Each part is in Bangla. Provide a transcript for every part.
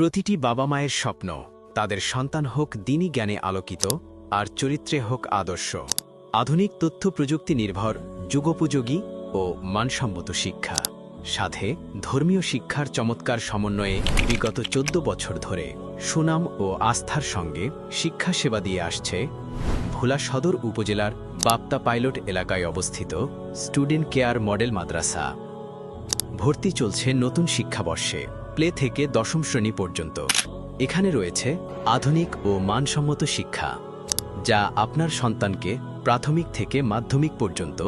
প্রতিটি বাবা মায়ের স্বপ্ন, তাদের সন্তান হোক দিনই জ্ঞানে আলোকিত, আর চরিত্রে হোক আদর্শ। আধুনিক তথ্য প্রযুক্তি নির্ভর, যুগোপযোগী ও মানসম্মত শিক্ষা। সাথে ধর্মীয় শিক্ষার চমৎকার সমন্বয়ে বিগত চোদ্দ বছর ধরে সুনাম ও আস্থার সঙ্গে শিক্ষা সেবা দিয়ে আসছে ভোলা সদর উপজেলার বাপ্তা পাইলট এলাকায় অবস্থিত স্টুডেন্ট কেয়ার মডেল মাদ্রাসা। ভর্তি চলছে নতুন শিক্ষাবর্ষে। প্লে থেকে দশম শ্রেণি পর্যন্ত। এখানে রয়েছে আধুনিক ও মানসম্মত শিক্ষা, যা আপনার সন্তানকে প্রাথমিক থেকে মাধ্যমিক পর্যন্ত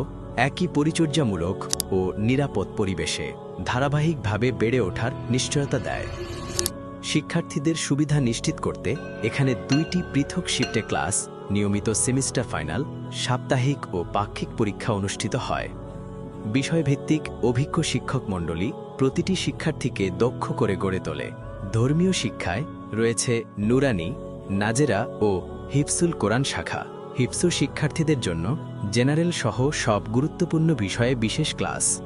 একই পরিচর্যামূলক ও নিরাপদ পরিবেশে ধারাবাহিকভাবে বেড়ে ওঠার নিশ্চয়তা দেয়। শিক্ষার্থীদের সুবিধা নিশ্চিত করতে এখানে দুইটি পৃথক শিফটে ক্লাস, নিয়মিত সেমিস্টার ফাইনাল, সাপ্তাহিক ও পাক্ষিক পরীক্ষা অনুষ্ঠিত হয়। বিষয়ভিত্তিক অভিজ্ঞ শিক্ষক মণ্ডলী প্রতিটি শিক্ষার্থীকে দক্ষ করে গড়ে তোলে। ধর্মীয় শিক্ষায় রয়েছে নুরানি, নাজেরা ও হিফসুল কোরআন শাখা। হিফসু শিক্ষার্থীদের জন্য জেনারেল সহ সব গুরুত্বপূর্ণ বিষয়ে বিশেষ ক্লাস।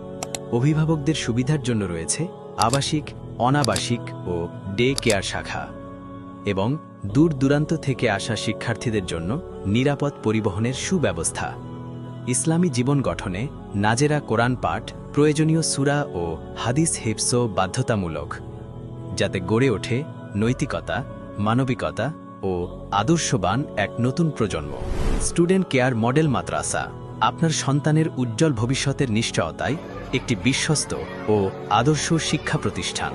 অভিভাবকদের সুবিধার জন্য রয়েছে আবাসিক, অনাবাসিক ও ডে কেয়ার শাখা এবং দূর দূরান্ত থেকে আসা শিক্ষার্থীদের জন্য নিরাপদ পরিবহনের সুব্যবস্থা। ইসলামী জীবন গঠনে নাজেরা কোরআন পাঠ, প্রয়োজনীয় সুরা ও হাদিস হেফসো বাধ্যতামূলক, যাতে গড়ে ওঠে নৈতিকতা, মানবিকতা ও আদর্শবান এক নতুন প্রজন্ম। স্টুডেন্ট কেয়ার মডেল মাদ্রাসা, আপনার সন্তানের উজ্জ্বল ভবিষ্যতের নিশ্চয়তায় একটি বিশ্বস্ত ও আদর্শ শিক্ষা প্রতিষ্ঠান।